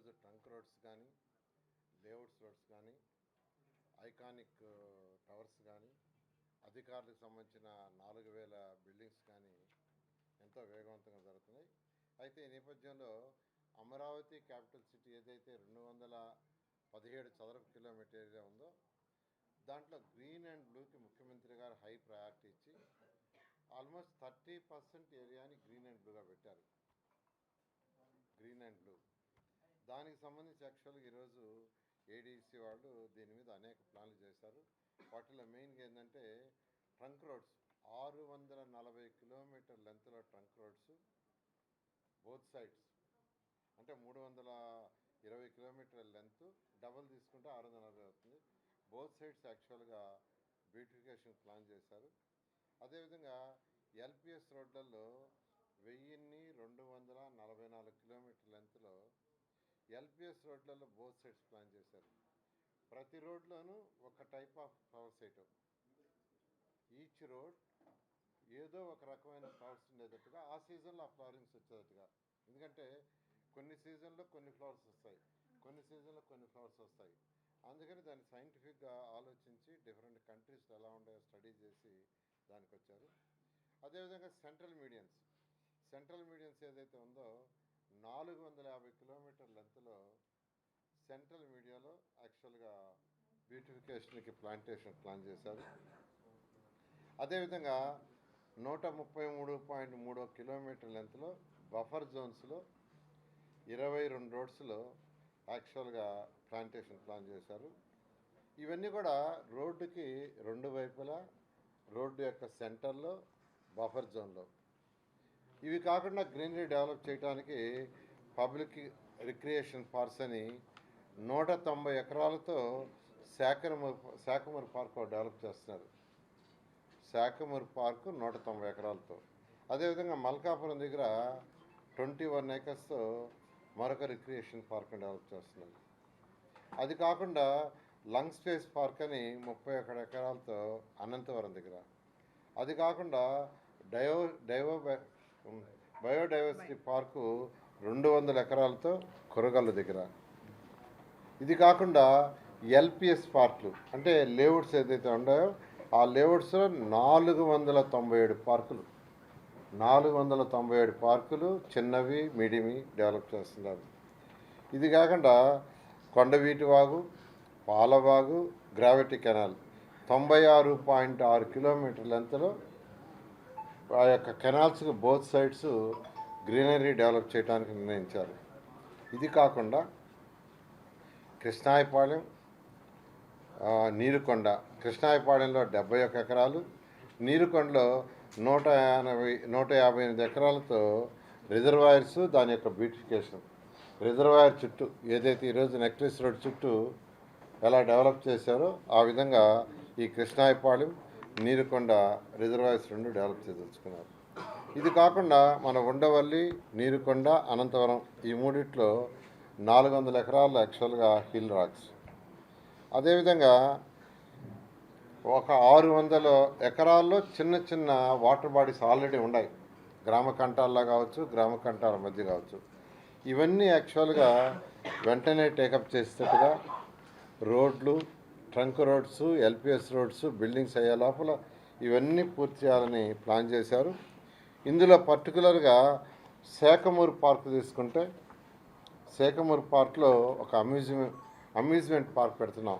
ఈరోజు trunk roads కానీ layouts roads కానీ ఐకానిక్ టవర్స్ కానీ అధికారులకు సంబంధించిన నాలుగు వేల బిల్డింగ్స్ కానీ ఎంతో వేగవంతంగా జరుగుతున్నాయి. అయితే ఈ నేపథ్యంలో అమరావతి క్యాపిటల్ సిటీ ఏదైతే రెండు వందల పదిహేడు చదరపు కిలోమీటర్ ఏరియా ఉందో దాంట్లో గ్రీన్ అండ్ బ్లూకి ముఖ్యమంత్రి గారు హై ప్రయారిటీ ఇచ్చి ఆల్మోస్ట్ థర్టీ పర్సెంట్ ఏరియాని గ్రీన్ అండ్ బ్లూగా పెట్టారు. Green and blue. దానికి సంబంధించి యాక్చువల్గా ఈరోజు ఏడీసీ వాళ్ళు దీని మీద అనేక ప్లాన్లు చేశారు. వాటిలో మెయిన్గా ఏంటంటే ట్రంక్ రోడ్స్. ఆరు వందల నలభై కిలోమీటర్ లెంత్లో ట్రంక్ రోడ్స్ బోత్ సైడ్స్. అంటే మూడు వందల ఇరవై కిలోమీటర్ల లెంత్ డబల్ తీసుకుంటే ఆరు వందల నలభై అవుతుంది. బోత్ సైడ్స్ యాక్చువల్గా బ్యూటిఫికేషన్ ప్లాన్ చేశారు. అదేవిధంగా ఎల్పిఎస్ రోడ్లలో వెయ్యిన్ని రెండు వందల నలభై నాలుగు కిలోమీటర్ లెంత్లో ఎల్పిఎస్ రోడ్లలో బోత్ సైడ్స్ ప్లాన్ చేశారు. ప్రతి రోడ్లోనూ ఒక type of power site. Each road ఏదో ఒక రకమైన ఫ్లవర్స్ ఉండేటట్టుగా ఆ సీజన్లో ఆ ఫ్లవరింగ్స్ వచ్చేటట్టుగా. ఎందుకంటే కొన్ని సీజన్లో కొన్ని ఫ్లవర్స్ వస్తాయి కొన్ని సీజన్లో కొన్ని ఫ్లవర్స్ వస్తాయి. అందుకని దాన్ని సైంటిఫిక్గా ఆలోచించి డిఫరెంట్ కంట్రీస్లో ఎలా ఉన్నాయో స్టడీ చేసి దానికి వచ్చారు అదేవిధంగా సెంట్రల్ మీడియన్స్. సెంట్రల్ మీడియన్స్ ఏదైతే ఉందో నాలుగు వందల యాభై కిలోమీటర్ లెంత్లో సెంట్రల్ మీడియాలో యాక్చువల్గా బ్యూటిఫికేషన్కి ప్లాంటేషన్ ప్లాన్ చేశారు. అదేవిధంగా నూట ముప్పై మూడు పాయింట్ మూడో కిలోమీటర్ లెంత్లో బఫర్ జోన్స్లో ఇరవై రెండు రోడ్స్లో యాక్చువల్గా ప్లాంటేషన్ ప్లాన్ చేశారు. ఇవన్నీ కూడా రోడ్డుకి రెండు వైపులా రోడ్డు యొక్క సెంటర్లో బఫర్ జోన్లో. ఇవి కాకుండా గ్రీనరీ డెవలప్ చేయడానికి పబ్లిక్ రిక్రియేషన్ పార్క్స్ అని నూట తొంభై ఎకరాలతో శాఖమూరు శాఖమూరు పార్క్ డెవలప్ చేస్తున్నారు. శాఖమూరు పార్క్ నూట తొంభై ఎకరాలతో. అదేవిధంగా మల్కాపురం దగ్గర ట్వంటీ వన్ ఏకర్స్తో మరొక రిక్రియేషన్ పార్క్ డెవలప్ చేస్తున్నారు. అది కాకుండా లంగ్ స్పేస్ పార్క్ అని ముప్పై ఒకటి ఎకరాలతో అనంతవరం దగ్గర. అది కాకుండా డయో డైవో బయోడైవర్సిటీ పార్కు రెండు వందల ఎకరాలతో కొరగల్ల దగ్గర. ఇది కాకుండా ఎల్పిఎస్ పార్కులు అంటే లేఅవుట్స్ ఏదైతే ఉన్నాయో ఆ లేఅవుట్స్లో నాలుగు వందల తొంభై ఏడు పార్కులు. నాలుగు వందల తొంభై ఏడు పార్కులు చిన్నవి మీడియమి డెవలప్ చేస్తున్నారు. ఇది కాకుండా కొండవీటి వాగు పాలవాగు గ్రావిటీ కెనాల్ తొంభై ఆరు పాయింట్ ఆరు కిలోమీటర్ లెంత్లో ఆ యొక్క canals both sides greenery develop చేయడానికి నిర్ణయించారు. ఇది కాకుండా కృష్ణాయపాలెం నీరుకొండ కృష్ణాయపాలెంలో డెబ్బై ఒక్క ఎకరాలు నీరుకొండలో నూట ఎనభై నూట యాభై ఎనిమిది ఎకరాలతో రిజర్వాయర్స్ దాని యొక్క బ్యూటిఫికేషన్. రిజర్వాయర్ చుట్టూ ఏదైతే ఈరోజు నెక్లెస్ రోడ్ చుట్టూ ఎలా డెవలప్ చేశారో ఆ విధంగా ఈ కృష్ణాయపాలెం నీరుకొండ రిజర్వాయర్స్ రెండు డెవలప్ చేయదలుచుకున్నారు ఇది కాకుండా మన ఉండవల్లి నీరుకొండ అనంతవరం ఈ మూడిట్లో నాలుగు వందల ఎకరాలు యాక్చువల్గా హిల్ రాక్స్. అదేవిధంగా ఒక ఆరు వందల ఎకరాల్లో చిన్న చిన్న వాటర్ బాడీస్ ఆల్రెడీ ఉన్నాయి. గ్రామ కంటాల్లో కావచ్చు గ్రామ కంటాల మధ్య కావచ్చు. ఇవన్నీ యాక్చువల్గా వెంటనే టేకప్ చేసేటట్టుగా రోడ్లు trunk roads LPS roads buildings అయ్యే లోపల ఇవన్నీ పూర్తి చేయాలని ప్లాన్ చేశారు. ఇందులో పర్టికులర్గా సేకమూరు పార్క్ తీసుకుంటే సేకమూరు పార్క్లో ఒక అమ్యూజ్మెంట్ అమ్యూజ్మెంట్ పార్క్ పెడుతున్నాం.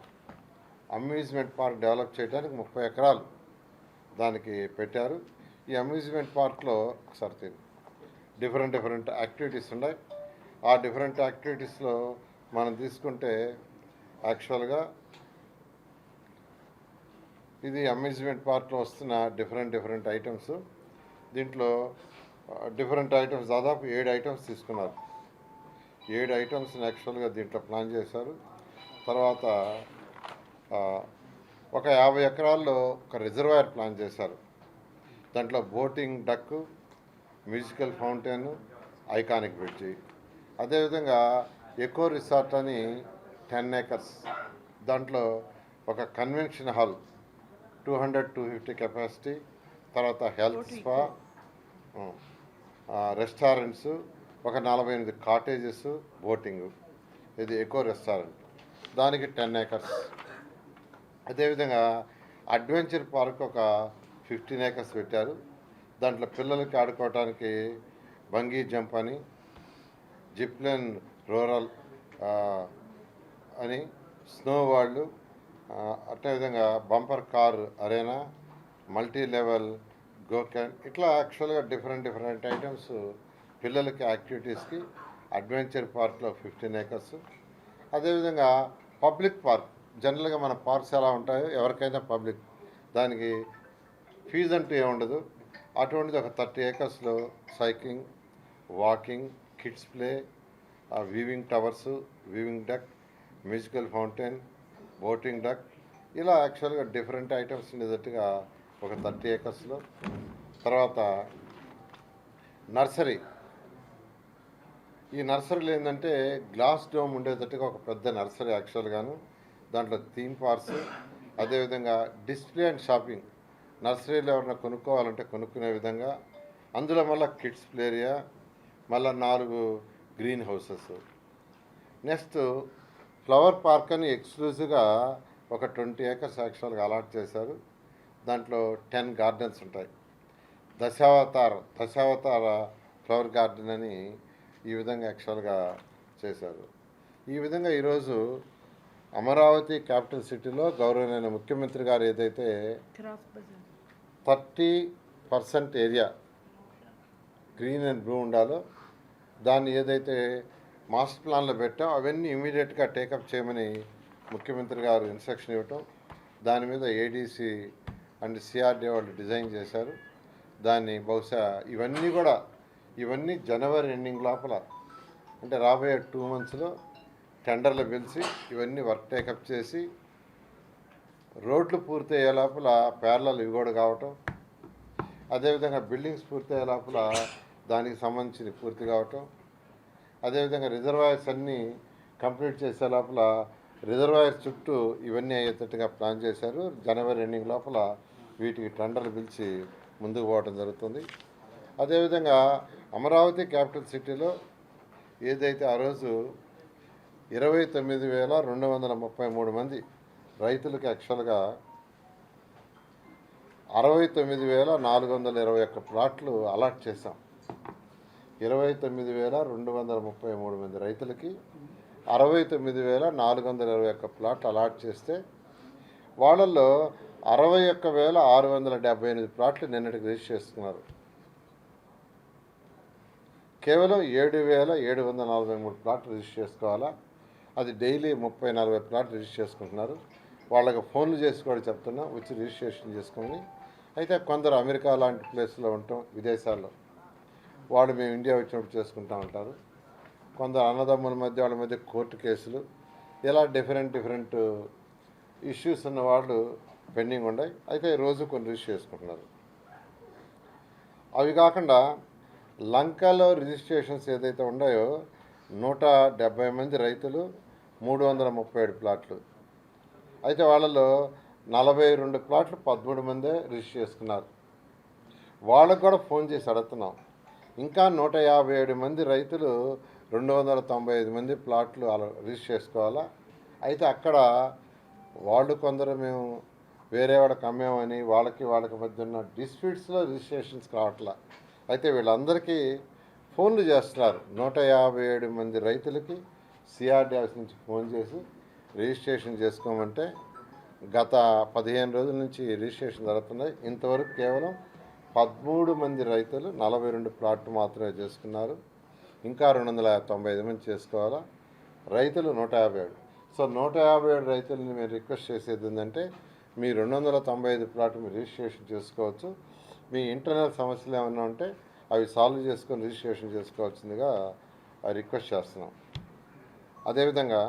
అమ్యూజ్మెంట్ పార్క్ డెవలప్ చేయడానికి ముప్పై ఎకరాలు దానికి పెట్టారు. ఈ అమ్యూజ్మెంట్ పార్క్లో ఒకసారి తిరిగి డిఫరెంట్ డిఫరెంట్ యాక్టివిటీస్ ఉన్నాయి. ఆ డిఫరెంట్ యాక్టివిటీస్లో మనం తీసుకుంటే యాక్చువల్గా ఇది అమ్యూజ్మెంట్ పార్క్లో వస్తున్న డిఫరెంట్ డిఫరెంట్ ఐటమ్స్. దీంట్లో డిఫరెంట్ ఐటమ్స్ దాదాపు ఏడు ఐటమ్స్ తీసుకున్నారు. ఏడు ఐటమ్స్ని యాక్చువల్గా దీంట్లో ప్లాన్ చేశారు. తర్వాత ఒక యాభై ఎకరాల్లో ఒక రిజర్వాయర్ ప్లాన్ చేశారు. దాంట్లో boating duck musical fountain iconic bridge. అదేవిధంగా ఎకో రిసార్ట్ అని టెన్ ఏకర్స్. దాంట్లో ఒక convention hall two hundred two fifty capacity తర్వాత హెల్త్ స్పా రెస్టారెంట్స్ ఒక నలభై ఎనిమిది కాటేజెస్ బోటింగ్ ఇది ఎకో రెస్టారెంట్ దానికి టెన్ ఏకర్స్ అదేవిధంగా అడ్వెంచర్ పార్క్ ఒక ఫిఫ్టీన్ ఏకర్స్ పెట్టారు. దాంట్లో పిల్లలకి ఆడుకోవడానికి బంగీ జంప్ అని జిప్లైన్ రూరల్ అని స్నో వాళ్ళు అదేవిధంగా విధంగా bumper car arena multi level గోకెన్ ఇట్లా యాక్చువల్గా డిఫరెంట్ డిఫరెంట్ ఐటమ్స్ పిల్లలకి యాక్టివిటీస్కి అడ్వెంచర్ పార్క్లో ఫిఫ్టీన్ ఏకర్స్. అదేవిధంగా పబ్లిక్ పార్క్ జనరల్గా మన పార్క్స్ ఎలా ఉంటాయో ఎవరికైనా పబ్లిక్ దానికి ఫీజు అంటూ ఏముండదు అటువంటిది ఒక thirty ఏకర్స్లో cycling walking kids play viewing towers viewing duck musical fountain boating duck ఇలా యాక్చువల్గా డిఫరెంట్ ఐటమ్స్ ఉండేటట్టుగా ఒక థర్టీ ఏకర్స్లో తర్వాత నర్సరీ ఈ నర్సరీలో ఏంటంటే గ్లాస్ డోమ్ ఉండేటట్టుగా ఒక పెద్ద నర్సరీ యాక్చువల్గాను దాంట్లో థీమ్ పార్క్స్ అదేవిధంగా డిస్ప్లే అండ్ షాపింగ్ నర్సరీలో ఎవరైనా కొనుక్కోవాలంటే కొనుక్కునే విధంగా. అందులో మళ్ళీ కిడ్స్ ప్లేరియా మళ్ళీ నాలుగు green houses next flower park అని ఎక్స్క్లూజివ్గా ఒక ట్వంటీ ఏకర్స్ యాక్చువల్గా అలాట్ చేశారు. దాంట్లో టెన్ గార్డెన్స్ ఉంటాయి. దశావతార దశావతార ఫ్లవర్ గార్డెన్ అని ఈ విధంగా యాక్చువల్గా చేశారు. ఈ విధంగా ఈరోజు అమరావతి క్యాపిటల్ సిటీలో గౌరవనీయ ముఖ్యమంత్రి గారు ఏదైతే thirty percent area green and blue ఉండాలో దాన్ని ఏదైతే మాస్టర్ ప్లాన్లో పెట్టాం. అవన్నీ ఇమీడియట్గా టేకప్ చేయమని ముఖ్యమంత్రి గారు ఇన్స్ట్రక్షన్ ఇవ్వటం. దాని మీద ఏడీసీ అండ్ సిఆర్డీ వాళ్ళు డిజైన్ చేశారు. దాన్ని బహుశా ఇవన్నీ కూడా ఇవన్నీ జనవరి ఎండింగ్ లోపల అంటే రాబోయే టూ మంత్స్లో టెండర్లు పిలిచి ఇవన్నీ వర్క్ టేకప్ చేసి రోడ్లు పూర్తయ్యే లోపల పేర్లలు ఇవి కూడా కావటం. అదేవిధంగా బిల్డింగ్స్ పూర్తయ్యే లోపల దానికి సంబంధించి పూర్తి కావటం. అదేవిధంగా రిజర్వాయర్స్ అన్నీ కంప్లీట్ చేసే లోపల రిజర్వాయర్స్ చుట్టూ ఇవన్నీ అయ్యేటట్టుగా ప్లాన్ చేశారు. జనవరి ఎండింగ్ లోపల వీటికి టెండర్లు పిలిచి ముందుకు పోవడం జరుగుతుంది. అదేవిధంగా అమరావతి క్యాపిటల్ సిటీలో ఏదైతే ఆ రోజు ఇరవై తొమ్మిది వేల రెండు వందల ముప్పై మూడు మంది రైతులకు యాక్చువల్గా అరవై తొమ్మిది వేల నాలుగు వందల ఇరవై ఒక్క ప్లాట్లు అలాట్ చేశాం. ఇరవై తొమ్మిది వేల రెండు వందల ముప్పై మూడు మంది రైతులకి అరవై తొమ్మిది వేల నాలుగు వందల ఇరవై ఒక్క ప్లాట్లు అలాట్ చేస్తే వాళ్ళల్లో అరవై ఒక్క వేల ఆరు వందల డెబ్బై ఎనిమిది ప్లాట్లు నిన్నటికి రిజిస్టర్ చేసుకున్నారు. కేవలం ఏడు వేల ఏడు వందల నలభై మూడు ప్లాట్లు రిజిస్టర్ చేసుకోవాలా? అది డైలీ ముప్పై నలభై ప్లాట్లు రిజిస్టర్ చేసుకుంటున్నారు. వాళ్ళకి ఫోన్లు చేసి కూడా చెప్తున్నా వచ్చి రిజిస్ట్రేషన్ చేసుకొని అయితే కొందరు అమెరికా లాంటి ప్లేస్లో ఉంటాం విదేశాల్లో. వాడు మేము ఇండియా వచ్చినప్పుడు చేసుకుంటా ఉంటారు. కొందరు అన్నదమ్ముల మధ్య వాళ్ళ మధ్య కోర్టు కేసులు. ఇలా డిఫరెంట్ డిఫరెంట్ ఇష్యూస్ ఉన్న వాళ్ళు పెండింగ్ ఉన్నాయి అయితే రోజు కొన్ని రిజిస్టర్ చేసుకుంటున్నారు. అవి కాకుండా లంకలో రిజిస్ట్రేషన్స్ ఏదైతే ఉన్నాయో నూట డెబ్బై మంది రైతులు మూడు వందల ముప్పై ఏడు ప్లాట్లు. అయితే వాళ్ళలో నలభై రెండు ప్లాట్లు పదమూడు మందే రిజిస్టర్ చేసుకున్నారు. వాళ్ళకు కూడా ఫోన్ చేసి అడుగుతున్నాం. ఇంకా నూట యాభై ఏడు మంది రైతులు రెండు వందల తొంభై ఐదు మంది ప్లాట్లు అలా రిజిస్టర్ చేసుకోవాలా? అయితే అక్కడ వాళ్ళు కొందరు మేము వేరే వాళ్ళకి అమ్మామని వాళ్ళకి వాళ్ళకి మధ్య ఉన్న డిస్ప్యూట్స్లో రిజిస్ట్రేషన్స్ కావట్లా. అయితే వీళ్ళందరికీ ఫోన్లు చేస్తున్నారు. నూట యాభై ఏడు మంది రైతులకి సిఆర్డీ ఆఫీస్ నుంచి ఫోన్ చేసి రిజిస్ట్రేషన్ చేసుకోమంటే గత పదిహేను రోజుల నుంచి రిజిస్ట్రేషన్ జరుగుతున్నాయి. ఇంతవరకు కేవలం పదమూడు మంది రైతులు నలభై రెండు ప్లాట్లు మాత్రమే చేసుకున్నారు. ఇంకా రెండు వందల తొంభై ఐదు మంది చేసుకోవాలా? రైతులు నూట యాభై ఏడు. సో నూట యాభై ఏడు రైతులని మేము రిక్వెస్ట్ చేసేది ఏంటంటే మీ రెండు వందల తొంభై ఐదు ప్లాట్ మీరు రిజిస్ట్రేషన్ చేసుకోవచ్చు. మీ ఇంటర్నల్ సమస్యలు ఏమైనా ఉంటే అవి సాల్వ్ చేసుకొని రిజిస్ట్రేషన్ చేసుకోవాల్సిందిగా రిక్వెస్ట్ చేస్తున్నాం. అదేవిధంగా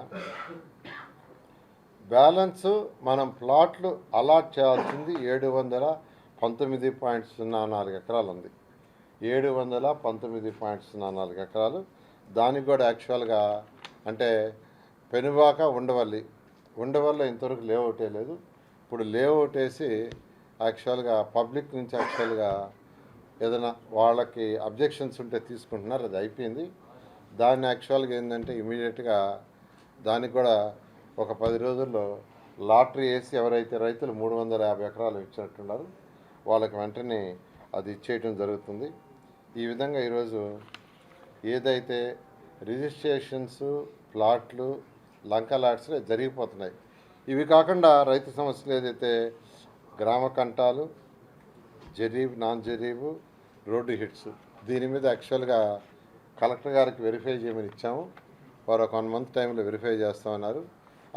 బ్యాలెన్స్ మనం ప్లాట్లు అలాట్ చేయాల్సింది ఏడు వందల పంతొమ్మిది పాయింట్ సున్నా నాలుగు ఎకరాలు ఉంది ఏడు వందల పంతొమ్మిది పాయింట్ సున్నా నాలుగు ఎకరాలు. దానికి కూడా యాక్చువల్గా అంటే పెనుబాక ఉండవల్లి. ఉండవల్ల ఇంతవరకు లేఅవుట్ లేదు. ఇప్పుడు లేఅవుట్ వేసి యాక్చువల్గా పబ్లిక్ నుంచి యాక్చువల్గా ఏదైనా వాళ్ళకి అబ్జెక్షన్స్ ఉంటే తీసుకుంటున్నారు అది అయిపోయింది. దాన్ని యాక్చువల్గా ఏంటంటే ఇమీడియట్గా దానికి కూడా ఒక పది రోజుల్లో లాటరీ వేసి ఎవరైతే రైతులు మూడు వందల యాభై ఎకరాలు ఇచ్చినట్టున్నారు వాళ్ళకి వెంటనే అది ఇచ్చేయటం జరుగుతుంది. ఈ విధంగా ఈరోజు ఏదైతే రిజిస్ట్రేషన్స్ ప్లాట్లు లంక లాట్స్ జరిగిపోతున్నాయి. ఇవి కాకుండా రైతు సమస్యలు ఏదైతే గ్రామ కంటాలు జరీబ్ నాన్ జరీబు రోడ్డు హిట్స్ దీని మీద యాక్చువల్గా కలెక్టర్ గారికి వెరిఫై చేయమని ఇచ్చాము. వారు ఒక వన్ మంత్ టైంలో వెరిఫై చేస్తామన్నారు.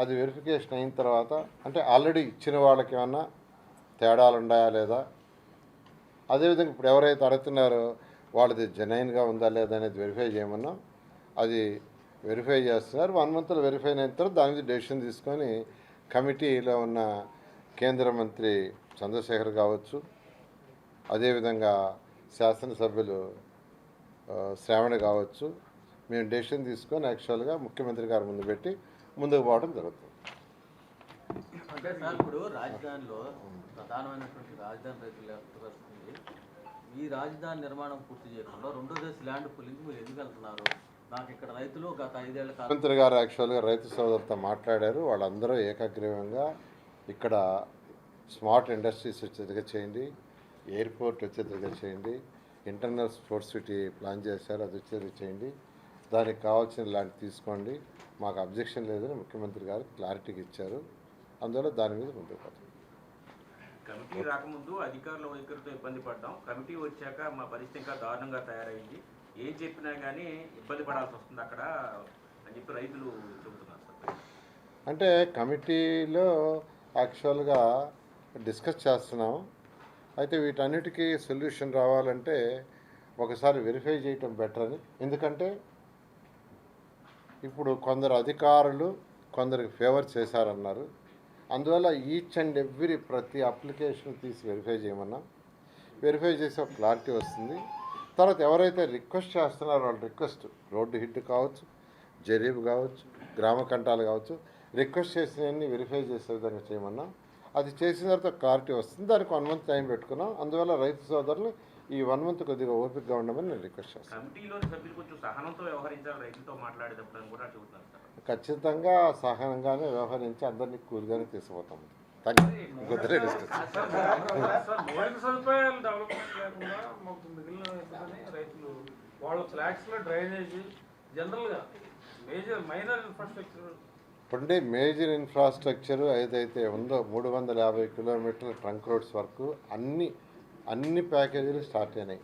అది వెరిఫికేషన్ అయిన తర్వాత అంటే ఆల్రెడీ ఇచ్చిన వాళ్ళకి ఏమన్నా తేడాలు ఉన్నాయా లేదా? అదేవిధంగా ఇప్పుడు ఎవరైతే అడుగుతున్నారో వాళ్ళది జెన్యున్గా ఉందా లేదా అనేది వెరిఫై చేయమన్నాం అది వెరిఫై చేస్తున్నారు. వన్ మంత్లో వెరిఫై అయిన తర్వాత దాని మీద డెసిషన్ తీసుకొని కమిటీలో ఉన్న కేంద్ర మంత్రి చంద్రశేఖర్ కావచ్చు అదేవిధంగా శాసనసభ్యులు శ్రావణ కావచ్చు మేము డెసిషన్ తీసుకొని యాక్చువల్గా ముఖ్యమంత్రి గారి ముందు పెట్టి ముందుకు పోవడం జరుగుతుంది. అంటే సార్ ఇప్పుడు రాజధానిలో ప్రధానమైనటువంటి రాజధాని రైతులు వస్తుంది ఈ రాజధాని నిర్మాణం పూర్తి చేయకుండా రెండో దేశ ల్యాండ్ పులింగ్ మీరు ఎందుకు వెళ్తున్నారు? నాకు ఇక్కడ రైతులు గత ఐదేళ్ళ ముఖ్యమంత్రి గారు యాక్చువల్గా రైతు సోదరులతో మాట్లాడారు. వాళ్ళందరూ ఏకగ్రీవంగా ఇక్కడ స్మార్ట్ ఇండస్ట్రీస్ వచ్చేదిగా చేయండి ఎయిర్పోర్ట్ వచ్చేదిగా చేయండి ఇంటర్నల్ స్పోర్ట్స్ సిటీ ప్లాన్ చేశారు అది వచ్చేది చేయండి. దానికి కావాల్సిన లాంటి తీసుకోండి. మాకు అబ్జెక్షన్ లేదని ముఖ్యమంత్రి గారు క్లారిటీగా ఇచ్చారు. అందువల్ల దాని మీద ముందుకు కమిటీ రాకముందు అధికారుల వైఖరితో ఇబ్బంది పడ్డాం. కమిటీ వచ్చాక మా పరిస్థితి ఇంకా దారుణంగా తయారైంది. ఏం చెప్పినా కానీ ఇబ్బంది పడాల్సి వస్తుంది అక్కడ అని చెప్పి రైతులు చెబుతున్నారు సార్. అంటే కమిటీలో యాక్చువల్గా డిస్కస్ చేస్తున్నాం. అయితే వీటన్నిటికీ సొల్యూషన్ రావాలంటే ఒకసారి వెరిఫై చేయటం బెటర్ అని. ఎందుకంటే ఇప్పుడు కొందరు అధికారులు కొందరికి ఫేవర్ చేశారన్నారు. అందువల్ల ఈచ్ అండ్ ఎవ్రీ ప్రతి అప్లికేషన్ తీసి వెరిఫై చేయమన్నా. వెరిఫై చేసి ఒక క్లారిటీ వస్తుంది. తర్వాత ఎవరైతే రిక్వెస్ట్ చేస్తున్నారో వాళ్ళ రిక్వెస్ట్ రోడ్డు హిట్ కావచ్చు జరీబ్ కావచ్చు గ్రామ కంటాలు కావచ్చు రిక్వెస్ట్ చేసినవన్నీ వెరిఫై చేసే విధంగా చేయమన్నా. అది చేసిన తర్వాత క్లారిటీ వస్తుంది. దానికి వన్ మంత్ టైం పెట్టుకున్నాం. అందువల్ల రైతు సోదరులు ఈ వన్ మంత్ కొద్దిగా ఓపికగా ఉండమని నేను రిక్వెస్ట్ చేస్తాను. ఖచ్చితంగా సహనంగానే వ్యవహరించి అందరినీ కూల్గానే తీసుకుపోతాం. ఇప్పుడే మేజర్ ఇన్ఫ్రాస్ట్రక్చర్ ఏదైతే ఉందో మూడు వందల యాభై కిలోమీటర్ల ట్రంక్ రోడ్స్ వరకు అన్ని అన్ని ప్యాకేజీలు స్టార్ట్ అయినాయి.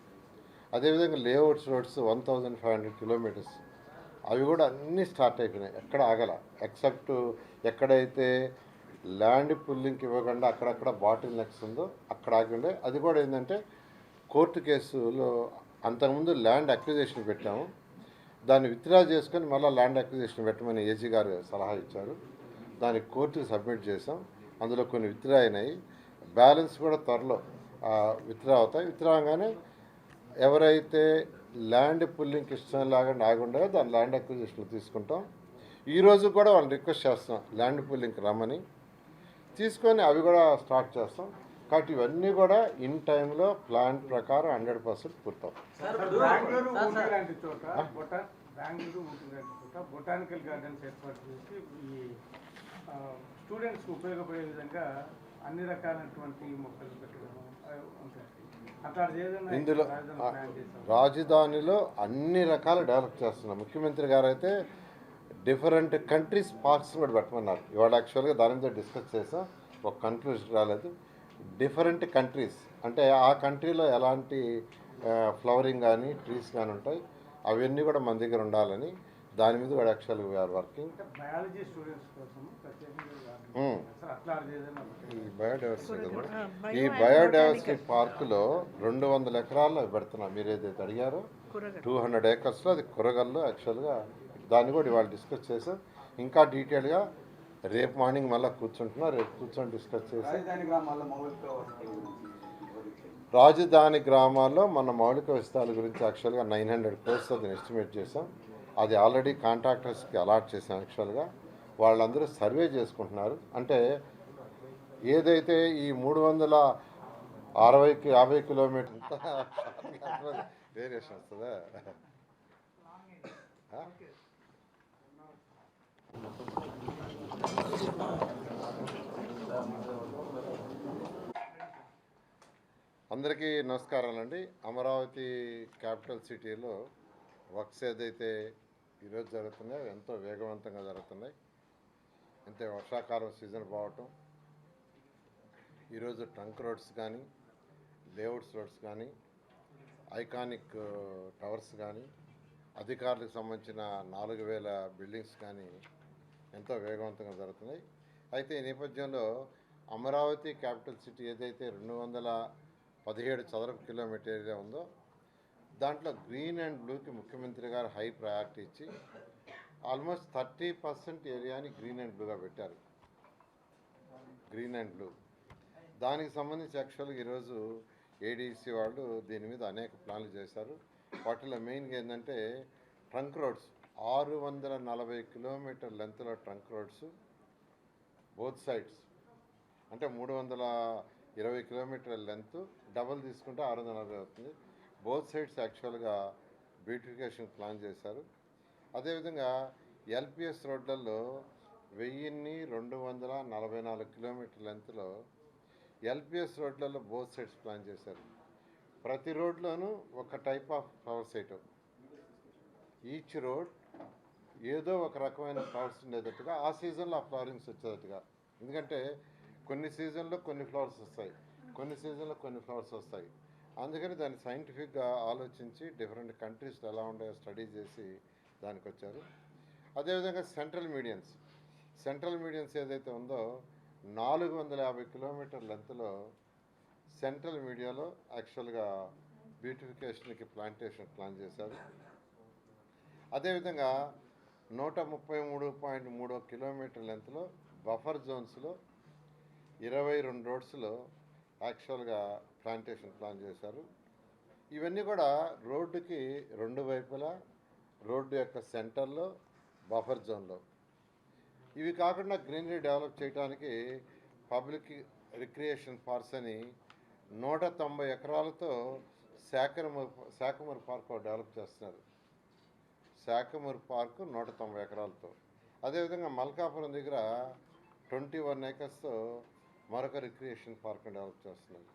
అదేవిధంగా layouts roads one thousand five hundred kilometres అవి కూడా అన్నీ స్టార్ట్ అయిపోయినాయి. ఎక్కడ ఆగల. ఎక్సెప్ట్ ఎక్కడైతే ల్యాండ్ పుల్లింగ్కి ఇవ్వకుండా అక్కడక్కడ బాటిల్ నెక్స్ ఉందో అక్కడ ఆగి ఉండే. అది కూడా ఏంటంటే కోర్టు కేసులో అంతకుముందు ల్యాండ్ అక్విజేషన్ పెట్టాము. దాన్ని విత్డ్రా చేసుకొని మళ్ళీ ల్యాండ్ అక్విజేషన్ పెట్టమని ఏజీ గారు సలహా ఇచ్చారు. దాన్ని కోర్టుకి సబ్మిట్ చేసాం అందులో కొన్ని విత్డ్రా అయినాయి. బ్యాలెన్స్ కూడా త్వరలో విత్డ్రా అవుతాయి. విత్డ్రా అవగానే ఎవరైతే ల్యాండ్ పుల్లింగ్కి ఇష్టం లాగా ఆగుండో దాని ల్యాండ్ అక్విజిషన్ తీసుకుంటాం. ఈ రోజు కూడా వాళ్ళని రిక్వెస్ట్ చేస్తున్నాం ల్యాండ్ పుల్లింగ్కి రమ్మని. తీసుకొని అవి కూడా స్టార్ట్ చేస్తాం. కాబట్టి ఇవన్నీ కూడా ఇన్ టైంలో ప్లాన్ ప్రకారం హండ్రెడ్ పర్సెంట్ చోట బొటానికల్ గార్డెన్స్ ఏర్పాటు చేసి ఈ స్టూడెంట్స్ ఉపయోగపడే విధంగా అన్ని రకాలైనటువంటి మొక్కలు పెట్టడం ఉంటాయి ఇందులో రాజధానిలో అన్ని రకాలు డెవలప్ చేస్తున్నాం. ముఖ్యమంత్రి గారు అయితే డిఫరెంట్ కంట్రీస్ పార్క్స్ కూడా పెట్టమన్నారు. ఇవాళ యాక్చువల్గా దాని మీద డిస్కస్ చేసాం. ఒక కన్క్లూజన్ రాలేదు. డిఫరెంట్ కంట్రీస్ అంటే ఆ కంట్రీలో ఎలాంటి ఫ్లవరింగ్ కానీ ట్రీస్ కానీ ఉంటాయి. అవన్నీ కూడా మన దగ్గర ఉండాలని దాని మీద కూడా యాక్చువల్గా వీఆర్ వర్కింగ్ బయాలజీ స్టూడెంట్స్ కోసం ఈ బయోడైవర్సిటీ? ఈ బయోడైవర్సిటీ పార్కులో రెండు వందల ఎకరాల్లో పెడుతున్నాం. మీరు ఏదైతే అడిగారో టూ హండ్రెడ్ ఏకర్స్లో అది కూరగాయలు యాక్చువల్గా దాన్ని కూడా ఇవాళ డిస్కస్ చేసాం ఇంకా డీటెయిల్గా రేపు మార్నింగ్ మళ్ళీ కూర్చుంటున్నాం. రేపు కూర్చొని డిస్కస్ చేసి. రాజధాని గ్రామాల్లో మన మౌలిక వసతుల గురించి యాక్చువల్గా నైన్ హండ్రెడ్ క్రోర్స్ అది ఎస్టిమేట్ చేసాం అది ఆల్రెడీ కాంట్రాక్టర్స్కి అలాట్ చేసాం యాక్చువల్గా. వాళ్ళందరూ సర్వే చేసుకుంటున్నారు. అంటే ఏదైతే ఈ మూడు వందల అరవైకి యాభై కిలోమీటర్ వేరియేషన్ వస్తుందా? అందరికీ నమస్కారాలండి. అమరావతి క్యాపిటల్ సిటీలో వర్క్స్ ఏదైతే ఈరోజు జరుగుతున్నాయో ఎంతో వేగవంతంగా జరుగుతున్నాయి. అంతే వర్షాకాలం సీజన్ పోవటం ఈరోజు ట్రంక్ రోడ్స్ కానీ లేఅవుట్స్ రోడ్స్ కానీ ఐకానిక్ టవర్స్ కానీ అధికారులకు సంబంధించిన నాలుగు వేల బిల్డింగ్స్ కానీ ఎంతో వేగవంతంగా జరుగుతున్నాయి. అయితే ఈ నేపథ్యంలో అమరావతి క్యాపిటల్ సిటీ ఏదైతే రెండు వందల పదిహేడు చదరపు కిలోమీటర్ ఏరియా ఉందో దాంట్లో గ్రీన్ అండ్ బ్లూకి ముఖ్యమంత్రి గారు హై ప్రయారిటీ ఇచ్చి ఆల్మోస్ట్ థర్టీ పర్సెంట్ ఏరియాని గ్రీన్ అండ్ బ్లూగా పెట్టారు. Green and blue. దానికి సంబంధించి యాక్చువల్గా ఈరోజు ఏడీసీ వాళ్ళు దీని మీద అనేక ప్లాన్లు చేశారు. వాటిలో మెయిన్గా ఏంటంటే ట్రంక్ రోడ్స్. ఆరు వందల నలభై కిలోమీటర్ లెంత్లో ట్రంక్ రోడ్స్ బోత్ సైడ్స్. అంటే మూడు వందల ఇరవై కిలోమీటర్ల లెంత్ డబల్ తీసుకుంటే ఆరు వందల నలభై అవుతుంది. బోత్ సైడ్స్ యాక్చువల్గా బ్యూటిఫికేషన్ ప్లాన్ చేశారు. అదేవిధంగా ఎల్పిఎస్ రోడ్లలో వెయ్యిన్ని రెండు వందల నలభై నాలుగు కిలోమీటర్ లెంత్లో ఎల్పిఎస్ రోడ్లలో బోత్ సైడ్స్ ప్లాన్ చేశారు. ప్రతి రోడ్లోనూ ఒక type of flower site. Each road ఏదో ఒక రకమైన ఫ్లవర్స్ ఉండేటట్టుగా ఆ సీజన్లో ఆ ఫ్లవరింగ్స్ వచ్చేటట్టుగా. ఎందుకంటే కొన్ని సీజన్లో కొన్ని ఫ్లవర్స్ వస్తాయి కొన్ని సీజన్లో కొన్ని ఫ్లవర్స్ వస్తాయి. అందుకని దాన్ని సైంటిఫిక్గా ఆలోచించి డిఫరెంట్ కంట్రీస్లో ఎలా ఉన్నాయో స్టడీ చేసి దానికి వచ్చారు అదేవిధంగా సెంట్రల్ మీడియన్స్. సెంట్రల్ మీడియన్స్ ఏదైతే ఉందో నాలుగు వందల యాభై కిలోమీటర్ లెంత్లో సెంట్రల్ మీడియాలో యాక్చువల్గా బ్యూటిఫికేషన్కి ప్లాంటేషన్ ప్లాన్ చేశారు. అదేవిధంగా నూట ముప్పై మూడు పాయింట్ మూడు కిలోమీటర్ లెంత్లో బఫర్ జోన్స్లో ఇరవై రెండు రోడ్స్లో యాక్చువల్గా ప్లాంటేషన్ ప్లాన్ చేశారు. ఇవన్నీ కూడా రోడ్డుకి రెండు వైపులా రోడ్డు యొక్క సెంటర్లో బఫర్ జోన్లో. ఇవి కాకుండా గ్రీనరీ డెవలప్ చేయడానికి పబ్లిక్ రిక్రియేషన్ పార్క్స్ అని నూట తొంభై ఎకరాలతో శాఖమూర్ శాఖమూర్ పార్క్ డెవలప్ చేస్తున్నారు. శాఖమూర్ పార్క్ నూట తొంభై ఎకరాలతో. అదేవిధంగా మల్కాపురం దగ్గర ట్వంటీ వన్ ఏకర్స్తో మరొక రిక్రియేషన్ పార్క్ డెవలప్ చేస్తున్నారు.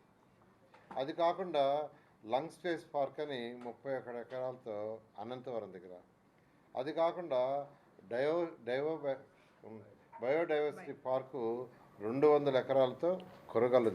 అది కాకుండా లంగ్ స్పేస్ పార్క్ అని ముప్పై ఒకటి ఎకరాలతో అనంతవరం దగ్గర. అది కాకుండా డయో డైవో బయోడైవర్సిటీ పార్కు రెండు వందల ఎకరాలతో కొరగల్లు